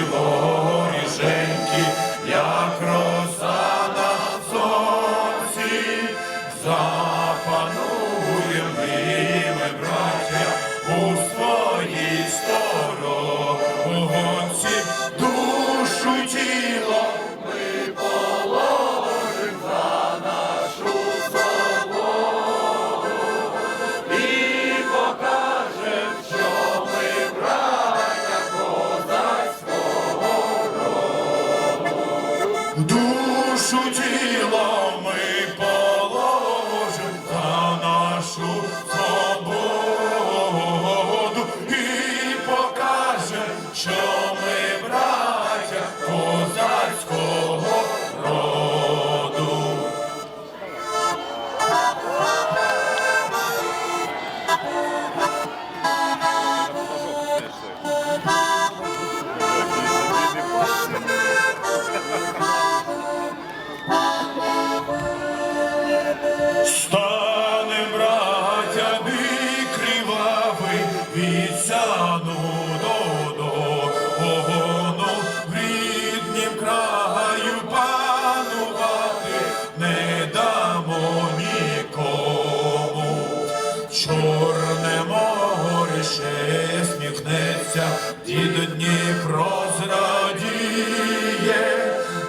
Lord. Душу тіло ми положим за нашу свободу. І покажем, що ми браття від сяну до догону, в ріднім краю панувати не дамо нікому. Чорне море ще сміхнеться, дід Дніпро зрадіє,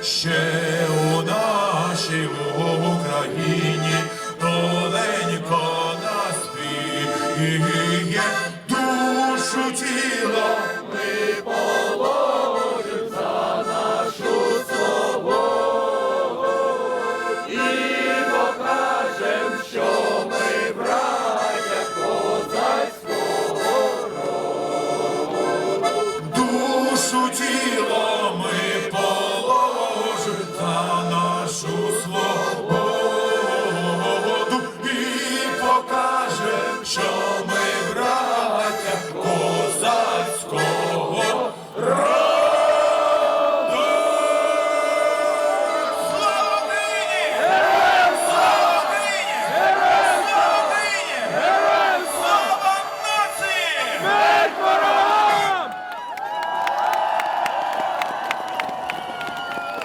ще у нашій Україні доленько душу тіло sus voz.